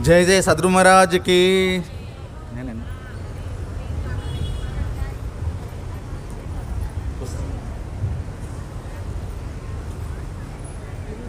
జై జై సద్రుమరాజుకి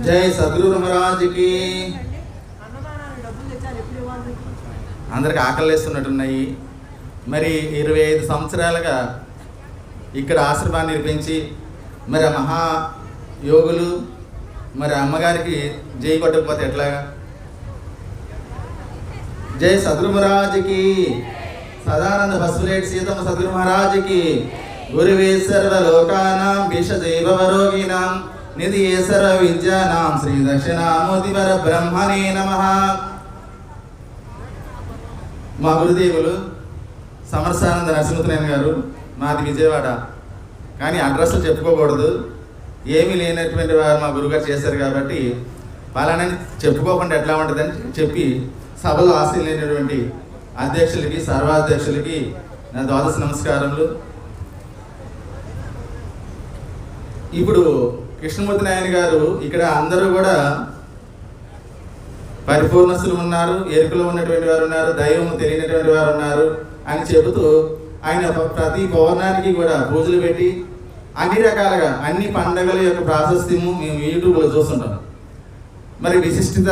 జై సద్గురు మహారాజ్కి అందరికి ఆకలిస్తున్నట్టున్నాయి మరి ఇరవై ఐదు సంవత్సరాలుగా ఇక్కడ ఆశ్రమాన్ని నిర్మించి మరి మహా యోగులు మరి అమ్మగారికి జై కొట్టకపోతే ఎట్లాగా? జై సద్గురు మహారాజుకి. సదానంద బస్సులేటి సీతమ్మ సద్గురు మహారాజుకి. గురువే సర్వ లోకానాం విషదైవరోగినాం నిధి సర్వ విద్యానాం శ్రీ దక్షిణామూర్తి పర బ్రహ్మణే నమః. మా గురుదేవులు సమరసానంద నరసింహనారాయణ గారు మాది విజయవాడ. కానీ అడ్రస్లు చెప్పుకోకూడదు. ఏమీ లేనటువంటి వారు మా గురుగారు చేశారు కాబట్టి వాళ్ళని చెప్పుకోకుండా ఎట్లా ఉంటుందని చెప్పి సభలో ఆశీలైనటువంటి అధ్యక్షులకి సర్వాధ్యక్షులకి నా ద్వాదశ నమస్కారములు. ఇప్పుడు కృష్ణమూర్తి నాయన గారు ఇక్కడ అందరూ కూడా పరిపూర్ణస్తులు ఉన్నారు ఎరుకలో ఉన్నటువంటి వారు ఉన్నారు దైవం తెలియనటువంటి వారు ఉన్నారు అని చెబుతూ ఆయన ప్రతి పౌర్ణానికి కూడా పూజలు పెట్టి అన్ని రకాలుగా అన్ని పండగల యొక్క ప్రాశస్త్యము మేము యూట్యూబ్లో చూస్తుంటాం. మరి విశిష్టత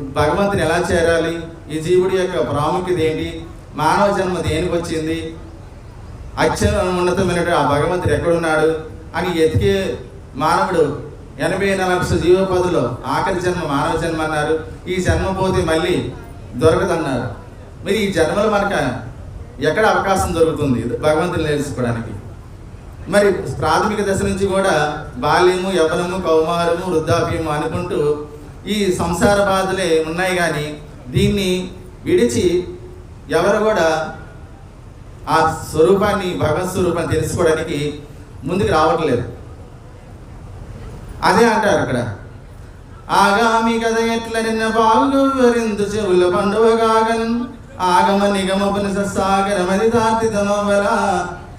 భగవంతుని ఎలా చేరాలి? ఈ జీవుడి యొక్క ప్రాముఖ్యత ఏంటి? మానవ జన్మ దేనికి వచ్చింది? అత్యున్నతమైన ఆ భగవంతుడు ఎక్కడున్నాడు? అని ఎతికే మానవుడు ఎనభై నాలుగు జీవపదులో ఆఖరి జన్మ మానవ జన్మ అన్నారు. ఈ జన్మ పోతే మళ్ళీ దొరకదన్నారు. మరి ఈ జన్మలో మనకు ఎక్కడ అవకాశం దొరుకుతుంది? భగవంతుని తెలుసుకోవడానికి మరి ప్రాథమిక దశ నుంచి కూడా బాల్యము యవనము కౌమారము వృద్ధాప్యము అనుకుంటూ ఈ సంసార బాధలే ఉన్నాయి కానీ దీన్ని విడిచి ఎవరు కూడా ఆ స్వరూపాన్ని భగవత్ స్వరూపాన్ని తెలుసుకోవడానికి ముందుకు రావట్లేదు. అదే అంటారు అక్కడ. ఆగామి కథ ఎట్ల నిన్న బాగు వివరించు చెవుల పండువగాగన్ ఆగమ నిగమపునిస సాగరమది తార్తితమవల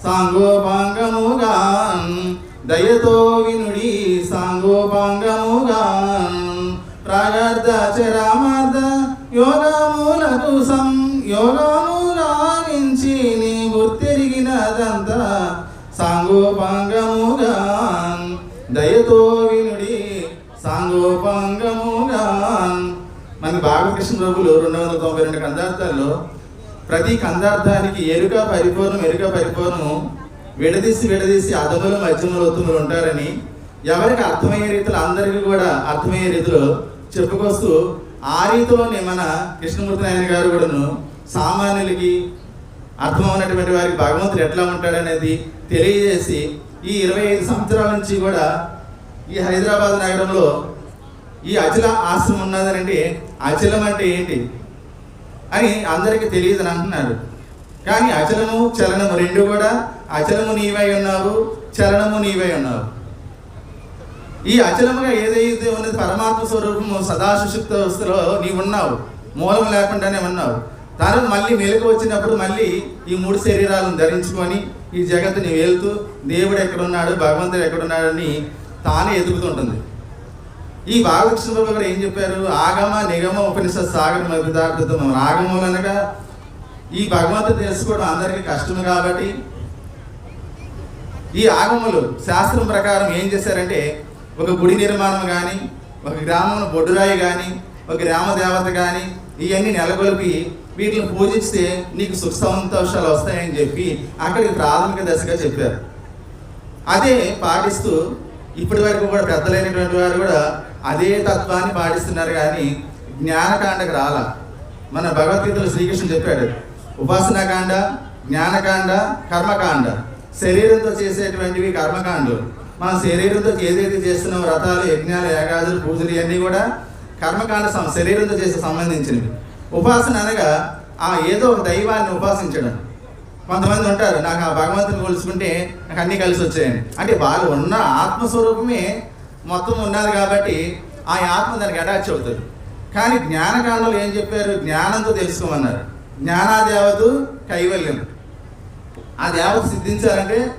సాంగోపాంగముగాన్. దయతో వినుడి సాంగోపాంగముగాన్. ప్రాగార్థ చరామార్థ యోగములకు సం యోగములానించి నీ గుర్తెరిగినదంతా సాంగోపాంగముగా దయతో వినుడి సాంగోపాంగముగా మనకి బాలకృష్ణ ప్రభులు రెండు వందల తొంభై రెండు కందార్థాల్లో ప్రతి కందార్థానికి ఎరుక పరిపూర్ణం ఎరుక పరిపూర్ణము విడదీసి విడదీసి అదములు మధ్యములు ఒత్తుములు ఉంటారని ఎవరికి అర్థమయ్యే రీతిలో అందరికీ కూడా అర్థమయ్యే రీతిలో చెప్పుకొస్తూ ఆ రీతిలోనే మన కృష్ణమూర్తి నాయన గారు కూడాను సామాన్యులకి అర్థమైనటువంటి వారికి భగవంతుడు ఎట్లా ఉంటాడనేది తెలియజేసి ఈ ఇరవై ఐదు సంవత్సరాల నుంచి కూడా ఈ హైదరాబాద్ నగరంలో ఈ అచల ఆశ్రమం ఉన్నదనంటే అచలం అంటే ఏంటి? అని అందరికీ తెలియదని అంటున్నారు. కానీ అచలము చలనము రెండు కూడా అచలము నీవై ఉన్నావు చలనము నీవై ఉన్నావు. ఈ అచలముగా ఏదైతే ఉన్నది పరమాత్మ స్వరూపము సదాశుషుప్త వస్తులో నీవు ఉన్నావు మూలం లేకుండానే ఉన్నావు. తర్వాత మళ్ళీ మెలకు వచ్చినప్పుడు మళ్ళీ ఈ మూడు శరీరాలను ధరించుకొని ఈ జగత్తుని వెళ్తూ దేవుడు ఎక్కడున్నాడు భగవంతుడు ఎక్కడున్నాడని తానే ఎదుగుతుంటుంది. ఈ బాలకృష్ణ గారు ఏం చెప్పారు? ఆగమ నిగమ ఉపనిషత్ సాగర అభిదార్థం ఆగమం అనగా ఈ భగవంతుడు తెలుసుకోవడం అందరికీ కష్టం కాబట్టి ఈ ఆగములు శాస్త్రం ప్రకారం ఏం చేశారంటే ఒక గుడి నిర్మాణం కానీ ఒక గ్రామంలో బొడ్డురాయి కానీ ఒక గ్రామ దేవత కానీ ఇవన్నీ నెలకొల్పి వీటిని పూజిస్తే నీకు సుఖ సంతోషాలు వస్తాయని చెప్పి అక్కడికి ప్రాథమిక దశగా చెప్పారు. అదే పాటిస్తూ ఇప్పటి వరకు కూడా పెద్దలైనటువంటి వారు కూడా అదే తత్వాన్ని పాటిస్తున్నారు కానీ జ్ఞానకాండకు రాల. మన భగవద్గీతలో శ్రీకృష్ణుడు చెప్పాడు ఉపాసనాకాండ జ్ఞానకాండ కర్మకాండ. శరీరంతో చేసేటువంటివి కర్మకాండలు. మన శరీరంతో ఏదైతే చేస్తున్న వ్రతాలు యజ్ఞాలు యాగాదులు పూజలు ఇవన్నీ కూడా కర్మకాండ సం- శరీరంతో చేసే సంబంధించినవి. ఉపాసన అనగా ఆ ఏదో ఒక దైవాన్ని ఉపాసించడం. కొంతమంది ఉంటారు నాకు ఆ భగవంతుని కొలుసుకుంటే నాకు అన్నీ కలిసి వచ్చాయని. అంటే వాళ్ళు ఉన్న ఆత్మస్వరూపమే మొత్తం ఉన్నది కాబట్టి ఆ ఆత్మ దానికి అటాచ్ అవుతారు. కానీ జ్ఞానకాండలు ఏం చెప్పారు? జ్ఞానంతో తెలుసుకోమన్నారు. జ్ఞానాదేవత కైవల్యం. ఆ దేవత సిద్ధించాలంటే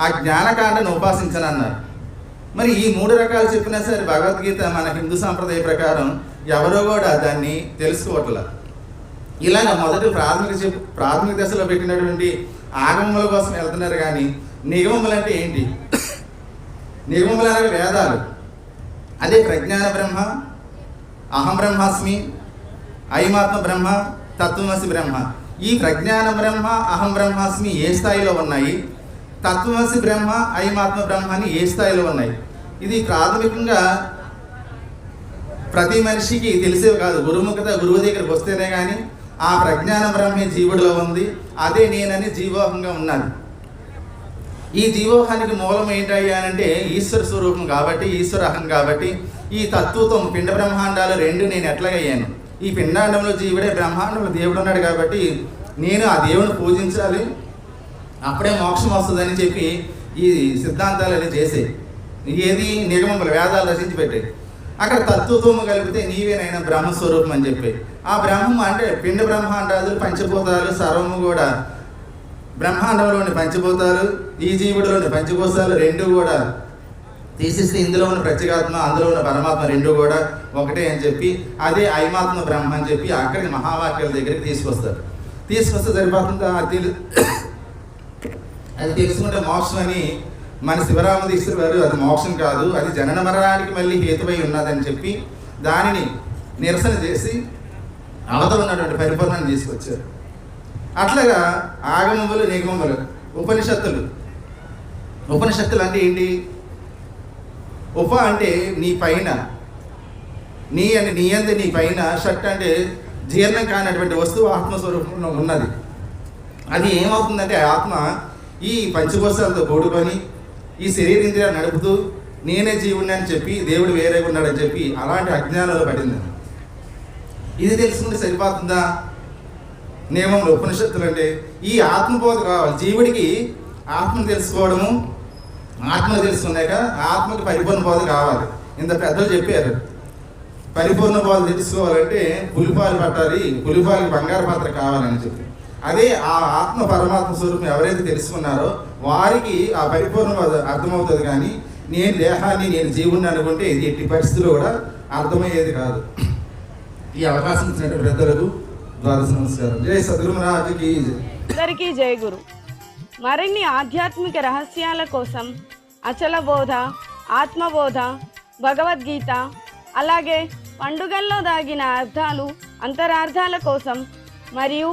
ఆ జ్ఞానకాండను ఉపాసించనన్నారు. మరి ఈ మూడు రకాలు చెప్పినా సరే భగవద్గీత మన హిందూ సాంప్రదాయ ప్రకారం ఎవరో కూడా దాన్ని తెలుసుకోవట్లేదు నా మొదటి ప్రాథమిక చెప్- ప్రాథమిక దశలో పెట్టినటువంటి ఆగమముల కోసం వెళ్తున్నారు కానీ నిగమములు అంటే ఏంటి? నిగమములు అనగా వేదాలు. అదే ప్రజ్ఞాన బ్రహ్మ అహం బ్రహ్మాస్మి అయమాత్మ బ్రహ్మ తత్వమసి బ్రహ్మ. ఈ ప్రజ్ఞాన బ్రహ్మ అహం బ్రహ్మాస్మి ఏ స్థాయిలో ఉన్నాయి? తత్వమసి బ్రహ్మ అయమాత్మ బ్రహ్మ అని ఏ స్థాయిలో ఉన్నాయి? ఇది ప్రాథమికంగా ప్రతి మనిషికి తెలిసేవి కాదు. గురుముఖత గురువు దగ్గరికి వస్తేనే కానీ ఆ ప్రజ్ఞాన బ్రహ్మే జీవుడిలో ఉంది. అదే నేనని జీవోహంగా ఉన్నాను ఈ జీవోహానికి మూలం ఏంటయ్యా ఈశ్వర స్వరూపం కాబట్టి ఈశ్వర అహం కాబట్టి ఈ తత్వత్వం పిండ బ్రహ్మాండాలు రెండు నేను ఎట్లాగయ్యాను? ఈ పిండాండంలో జీవుడే బ్రహ్మాండంలో దేవుడు ఉన్నాడు కాబట్టి నేను ఆ దేవుని పూజించాలి అప్పుడే మోక్షం వస్తుందని చెప్పి ఈ సిద్ధాంతాలని చేసే ఏది నిగమములు వేదాలు రచించి పెట్టాయి. అక్కడ తత్వత్వము కలిపితే నీవేనైనా బ్రహ్మస్వరూపం అని చెప్పి ఆ బ్రహ్మం అంటే పిండ బ్రహ్మాండాలు పంచభూతాలు సర్వము కూడా. బ్రహ్మాండంలోని పంచభూతాలు ఈ జీవుడిలోని పంచభూతాలు రెండు కూడా. తీసిస్తే ఇందులో ఉన్న ప్రత్యేకాత్మ అందులో ఉన్న పరమాత్మ రెండు కూడా ఒకటే అని చెప్పి అదే ఐమాత్మ బ్రహ్మ అని చెప్పి అక్కడికి మహావాక్యాల దగ్గరికి తీసుకొస్తారు. తీసుకొస్తే సరిపోతుందా? అది తెలుసుకుంటే మోక్షం అని మన శివరామదీశ్వరు గారు అది మోక్షం కాదు అది జనన మరణానికి మళ్ళీ హేతువై ఉన్నదని చెప్పి దానిని నిరసన చేసి అవతల ఉన్నటువంటి పరిపూర్ణాన్ని తీసుకొచ్చారు. అట్లాగా ఆగమములు నిగమములు ఉపనిషత్తులు. ఉపనిషత్తులు అంటే ఏంటి? ఉప అంటే నీ పైన నీ అంటే నీ అంత నీ పైన షట్ అంటే జీర్ణం కానటువంటి వస్తువు ఆత్మస్వరూపంలో ఉన్నది. అది ఏమవుతుందంటే ఆ ఆత్మ ఈ పంచభూతాలతో కూడుకొని ఈ శరీరేంద్రియాలు నడుపుతూ నేనే జీవుని అని చెప్పి దేవుడు వేరే ఉన్నాడని చెప్పి అలాంటి అజ్ఞానంలో పడింది. ఇది తెలుసుకుంటే సరిపోతుందా? నియమంలో ఉపనిషత్తులు అంటే ఈ ఆత్మబోధ కావాలి. జీవుడికి ఆత్మను తెలుసుకోవడము ఆత్మను తెలుసుకున్నాక ఆత్మకి పరిపూర్ణ బోధ కావాలి. ఇంత పెద్దలు చెప్పారు. పరిపూర్ణ బోధ తెలుసుకోవాలంటే పులిపాలు పట్టాలి పులిపాలకి బంగారు పాత్ర కావాలని చెప్పి. అదే ఆ ఆత్మ పరమాత్మ స్వరూపం ఎవరైతే తెలుసుకున్నారో వారికి ఆ పరిపూర్ణ అర్థమవుతుంది కానీ నేను దేహాన్ని నేను జీవుణ్ణి అనుకుంటే ఇది ఎట్టి పరిస్థితుల్లో కూడా అర్థమయ్యేది కాదు. ఈ అవకాశం ఇచ్చినటువంటి పెద్దలకు ద్వాదశ నమస్కారం. జై సద్గురు మహారాజుకి జై. అందరికీ జై గురు. మరిన్ని ఆధ్యాత్మిక రహస్యాల కోసం అచల బోధ ఆత్మబోధ భగవద్గీత అలాగే పండుగల్లో దాగిన అర్థాలు అంతరార్థాల కోసం మరియు